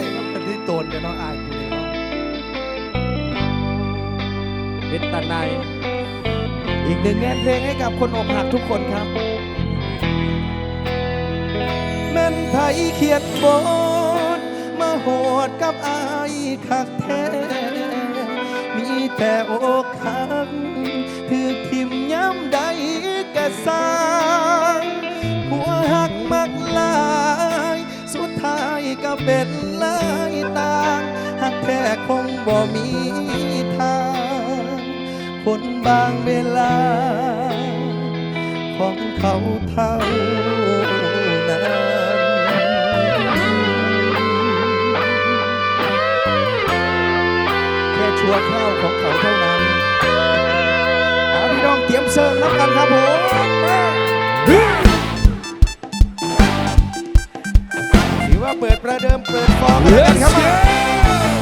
ยมันเที่โตนกันเนาะอายกูเนาะเวทตาไนอีกหนึ่งแง่เพลงให้กับคนอกหักทุกคนครับแม่นไทยเขียนบทมาโหดกับอายคักแท้มีแต่อกหักถือทิมย้ำใดกระสางหัวหักมักลา ก็เป็นลายตางหักแค่คงบ่มีทางคนบางเวลา ของเขาเท่านั้นแค่ชัวร์ข้าวของเขาเท่านั้นพี่น้องเตรียมเสิร์ฟรับกันครับผม เปิดประเดิมเปิดฟอร์มกันเลยครับ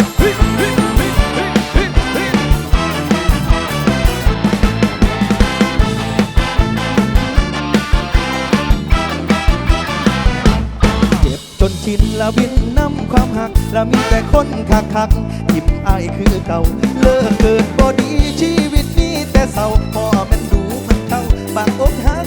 จนชินละวินน้ำความหักและมีแต่คนคักคักทิมอายคือเก่า เลิกเกิดบอดีชีวิตนี้แต่เศร้าพ่อม่นดูมันเข้าบางอกหัก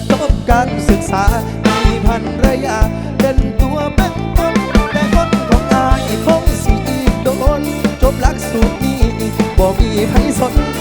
รดบการศึกษามีพันระยะเป็นตัวเป็นตนแต่คนของอายคงสิอีโดน จบหลักสูตรนี้บอกมีไผสน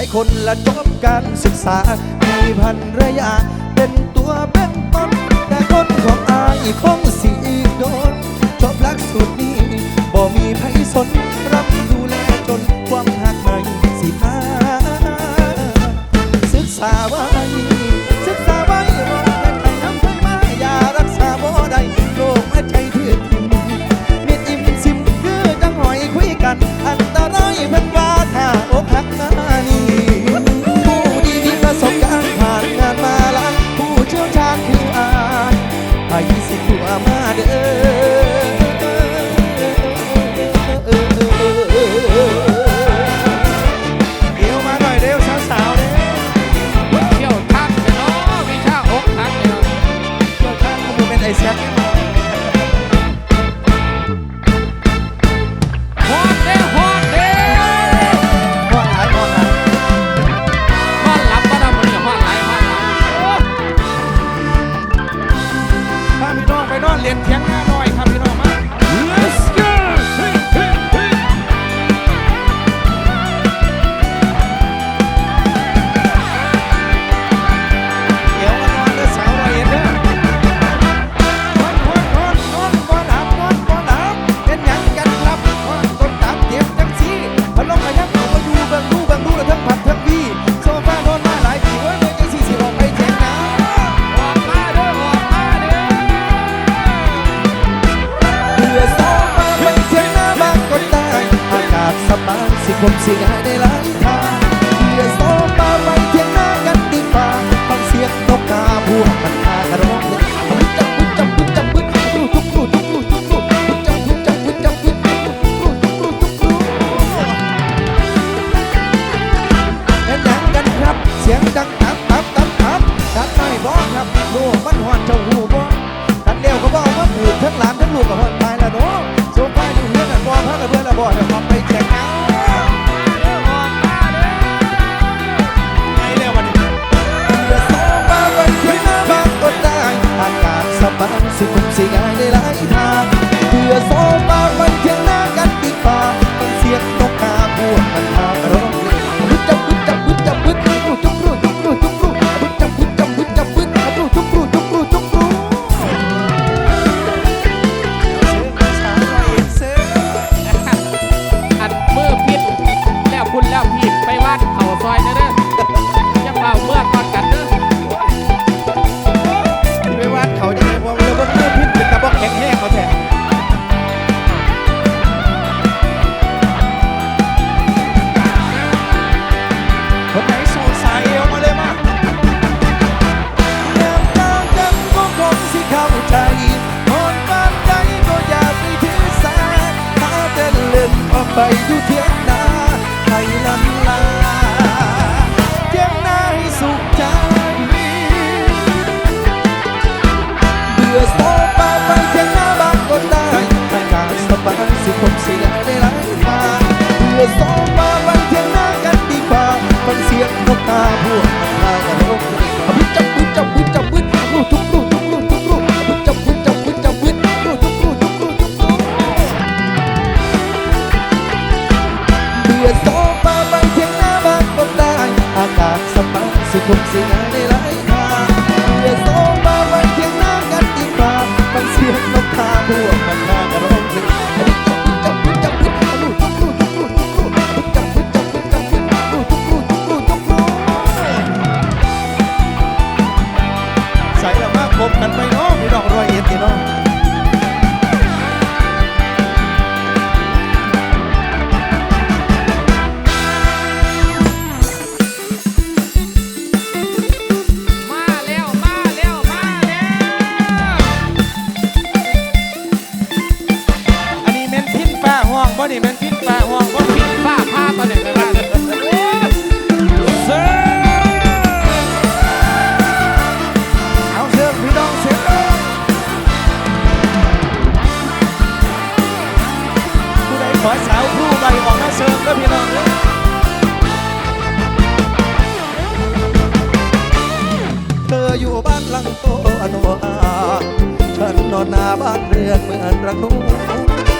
ายคนและจบการศึกษา มีพันระยะเป็นตัวเป็นตนแต่คนของอายคงสีโดนจบลักสุดนี้บ่มีไผสน หลายทางเพื่อดโบายสุ บ้านหลังโตโนอาฉันนอนนาบ้านเรือนเหมือนรักนู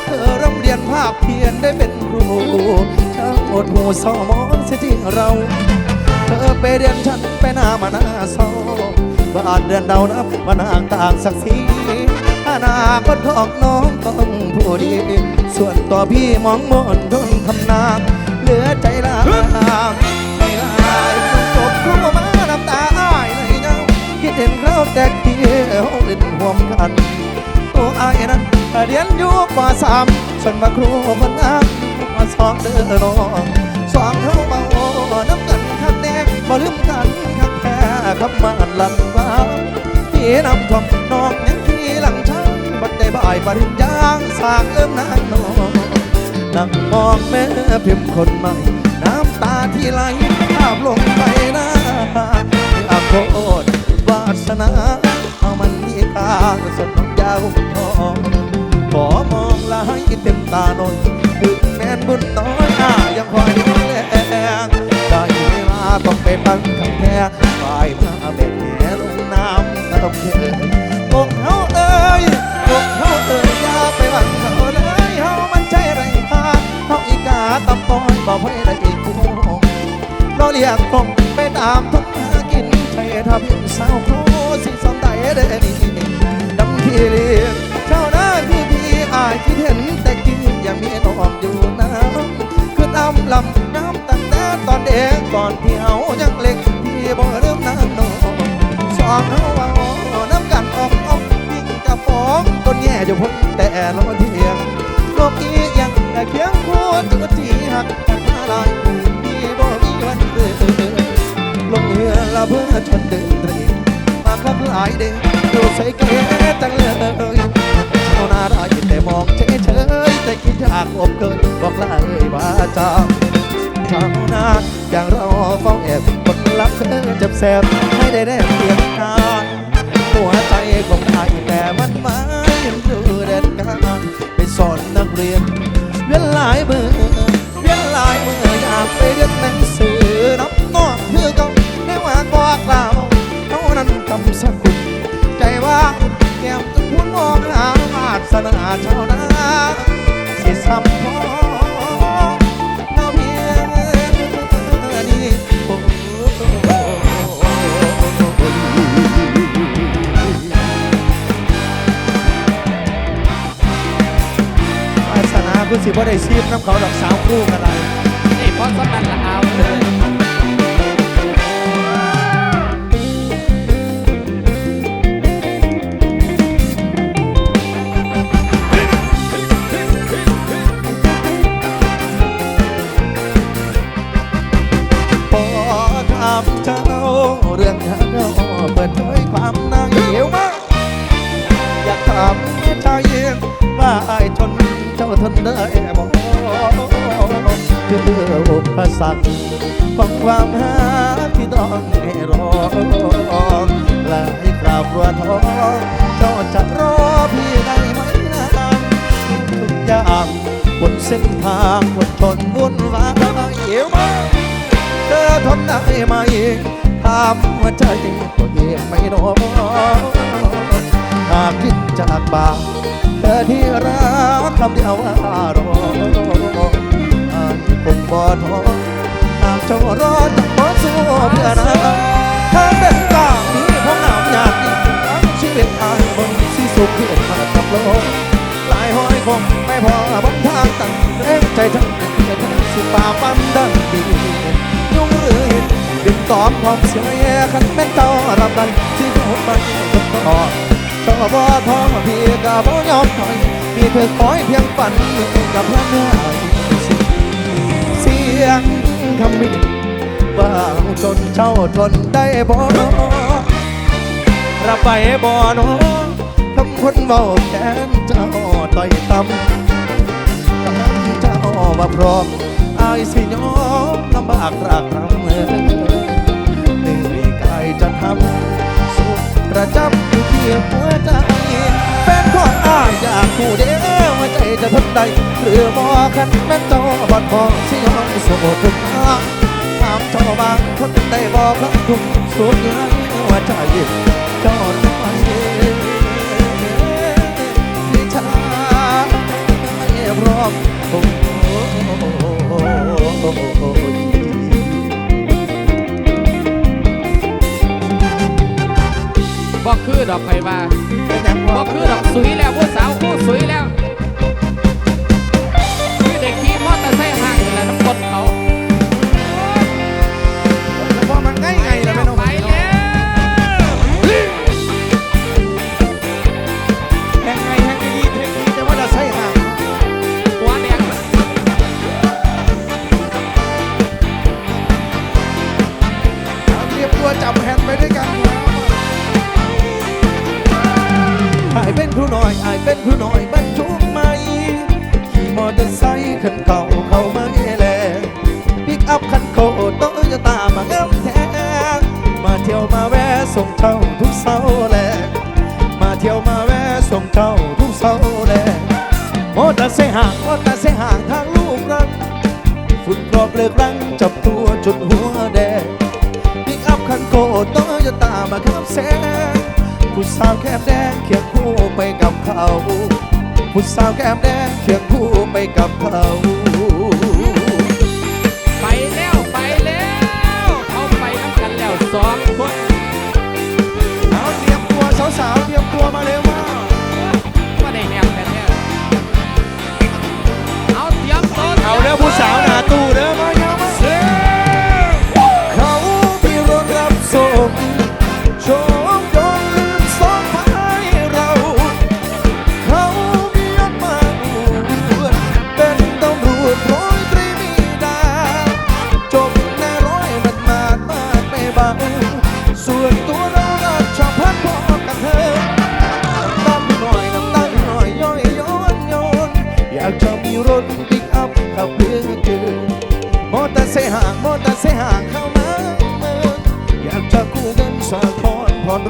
เธอร่ำเรียนภาพเพียนได้เป็นครูช่างอดหูสอมองเสียที่เรา เธอไปเรียนฉันไปหน้ามาหน้าเศร้าบ้านเดือนดาวนับมานาต่างศักดิ์ศรีอนาคตของน้องต้องผู้ดี ส่วนตัวพี่มองมนทนทำนาเหลือใจลา ห็นเราแตกเที่ยวเล่นห่วมกันโอ้อายนั้นเรียนอยู่ปสามส่วนมาครูคนงามมาสองเด้อน้องสองเฮามาโอ้น้ำกันคักแน่บ่ลืมกันคักแท้คำมันลันฟ้าพี่นำทอมน้องยังที่หลังช้างบัดได้บ่ายปริญญาสางเอิ่มนางน้องนั่งมองแม่พิมพ์คนใหม่ น้ำตาที่ไหลภาพลงไปหน้าอาโคตร สนา เอามันมีค่าสดน้องยาวทองขอมองลายเต็มตานนถึงแม้นบุญน้อยอายังคอยดูแลได้เวลาต้องไปบังคำแพ้ปลายมาแบกแหลงน้ำน้ำเค็มอกเฮาเอ้ยอกเฮาเอ้ยอย่าไปหวังเขาเลยเฮามันใจไรพาเฮาอีกาตำปอนบ่ให้ได้อีกคู่เราเรียกผมไปตามทุกหากินใช่ทำเป็นสา ก่อนที่เฮายังเล็กพี่บ่เริ่มน้ำนองสองเฮาว่าน้ำกันออกออกยิ่งกับฟองต้นแย่อยู่พ้นแต่ละเที่ยงโลกนี้ยังแต่เคียงคู่ตัวที่หักกันมาลายมีบ่มีวันเดินลงเรือละเพื่อชนเดินเตรมาครับหลายเด้ดูใส่เกจังเลยชาวนาได้แต่มองเฉยเฉยแต่คิดอยากอบเกินบอกลายว่าจา ชาวนาอย่างเราเฝ้าแอบคนรักเธอเจ็บแสบให้ได้แนบเพียงกายหัวใจของไทยแต่มันไม่ยังอยู่ได้ไปสอนนักเรียน เวียนหลายมือเวียนหลายมืออยากไปเรียนหนังสือนับนอกคือเขาไม่ว่าบอกกล่าวเท่านั้นทำสักคุณใจว่าแก้มจนพุ่นมองหาอาสนาชาวนาสิซ้ำพอ สิบ่ได้ซีบน้ำเขาดอกสาวคู่กันไรนี่เพราะสำนันละเอาเลย นได้ไหมถามหัวใจตัวเองไม่รู้หากคิดจากปากเธอที่รักคำเดียวว่ารออาจคงบ่ท้อหากจ้ารอจะขอสู้เพื่อนะทางเดินกลางนี้ของน้ำอยากอีกครั้งชีวิตอายบนสิสุขเพียงมากับโลกหลายห้อยคงไม่พอบนทางตั้งเร่งใจทั้งใจทั้งสิป่าปันดังดี ดึงตอบความเสียแย่ขันแม่นเจ้ารับได้ที่เขาไปกับต่อชอบบ่ท้องพี่ก็บ่ยอมถอยมีเธอคอยเพียงฝันกับพระเนื้อเสียงคำมิ่บาจนเจ้าทนได้บ่รับไปบ่เน้องคำคนเบาแค้นเจ้าต่อยต่ำกำลังเจ้าว่าพร้อมอายสิยอมลำบากรากรำ จะทำสุดประจำอยู่ที่หัวใจแฟนของอ้ายอยากคู่เดียวว่าใจจะทนได้หรือบ่คันแม่นเจ้าบัดพอสิยอมโสดทุกทางถามเจ้าบางคนได้บอกครับทุกสุดยังว่าใจเจ้าน้อยที่ชาพร้อมโอ้ย บอกคือดอกไปว่าเป็นอย่างบว่าอกคือดอกสุยแล้วผู้สาวผู้สุยแล้ว ฝุ่นกรอบเลือกรังจับตัวจุดหัวแดงปิกอัพคันโกโตโยต้ามาขับแซงผู้สาวแก้มแดงเคียงคู่ไปกับเขาผู้สาวแก้มแดงเคียงคู่ไปกับเขา เอ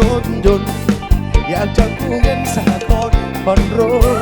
รถยนต์ อยากจะกู้เงินสหกรณ์ผ่อนรถ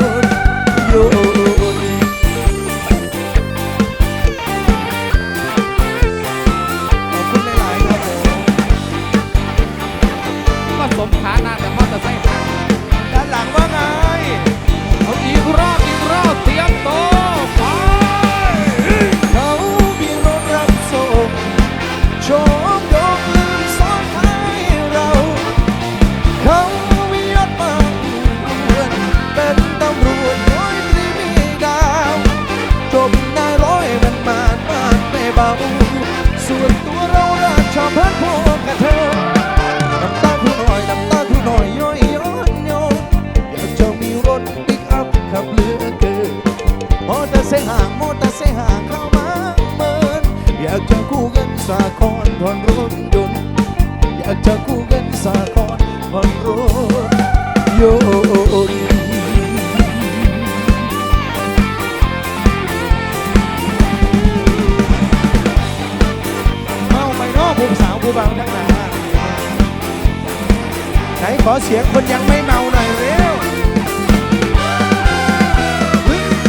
สียงคนยังไม่เมาหน่อยเร็ว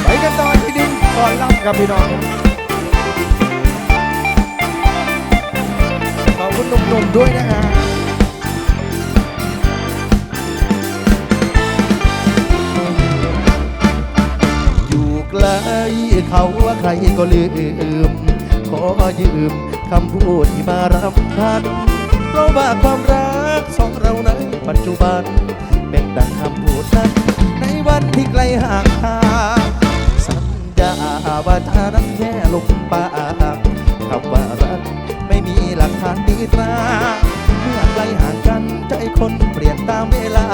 ไปกันต่อที่ดินก่อนล่ำกับพี่น้องขอบคุณหนุ่มๆด้วยนะฮะอยู่ไกลเขาว่าใครก็ลืม ขอยืมคำพูดที่มารำพันเพราะว่าความรัก ปัจจุบัน เป็นดังคำพูดนั้นในวันที่ไกลห่างทางสัญญาว่าถ้านั้นแค่ลมปากคำว่ารักไม่มีหลักฐานตีตราเมื่อไกลห่างกันใจคนเปลี่ยนตามเวลา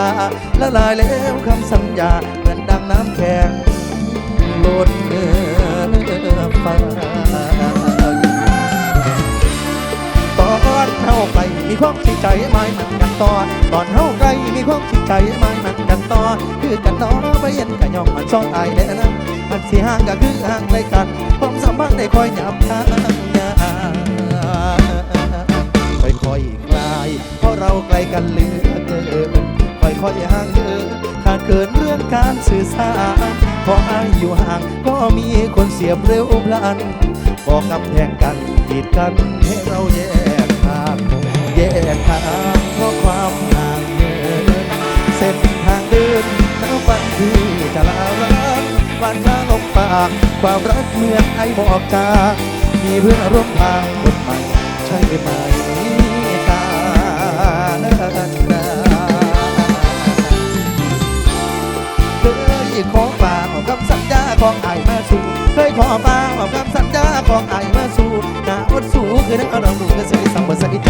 ละลายแล้วคำสัญญาเหมือนดังน้ำแข็งลดเนื้อฟ้า อนเฮาไกลมีความสิใจไม่มันกันตอน ตอนเฮาไกลมีความสิใจไม่มันกันตอน คือกันน้อไปเย็นกันยองมันซ่อนอายแน่นะมันสิห่างก็คือห่างไกลกันความสัมพันธ์ได้คอยหยับทางยาค่อยๆคลายเพราะเราไกลกันเหลือเกินค่อยๆห่างเดินขาดเกินเรื่องการสื่อสารพออายอยู่ห่างก็มีคนเสียบเร็วพลันบอกกำแพงกันกีดกันให้เราแยก แยกทางเพราะความห่างเหินเส้นทางเดินน้ำวันที่จะลารักวันข้าลงปากความรักเหมือนไอบอกจางมีเพื่อนร่วมทางคนใหม่ใช่ไหมตาเคยขอฝากเอาคำสัญญาของไอมาสู่เคยขอฝากเอาคำสัญญาของไอ้มาสู่นาวดสู่คือนักเราดูกระสีสัมปสัยใจ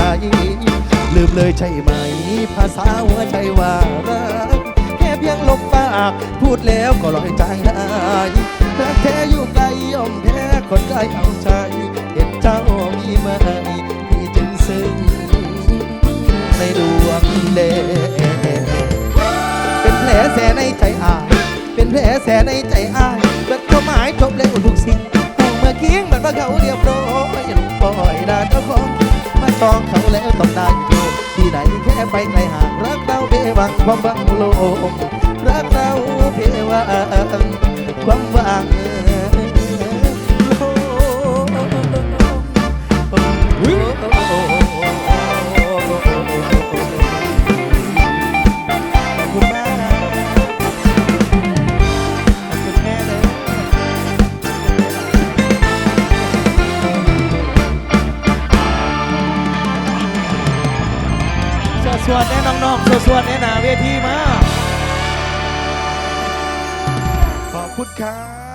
มเลยใช่ไหม ภาษาหัวใจว่ารักแค่เพียงลบปาก พูดแล้วก็ลอยใจได้รักแท้อยู่ไกลยอมแพ้คนใจเอาใจ เห็นเจ้ามีไหมพี่จึงซึ้งในดวงเดชเป็นแผลแสในใจอาย เป็นแผลแสในใจอายเบิดความหมายจบแล้วทุกสิ่งหูเมื่อกี้มันว่าเขาเรียบร้อยลงปล่อยดาเจ้าของมาจองเขาแล้วต้องได้โย ที่ไหนแค่ไปไกลห่างรักเราเบวังความบังโลมรักเราเบวังความบัง สวสวดแน่หนาเวทีมา ขอบคุณครับ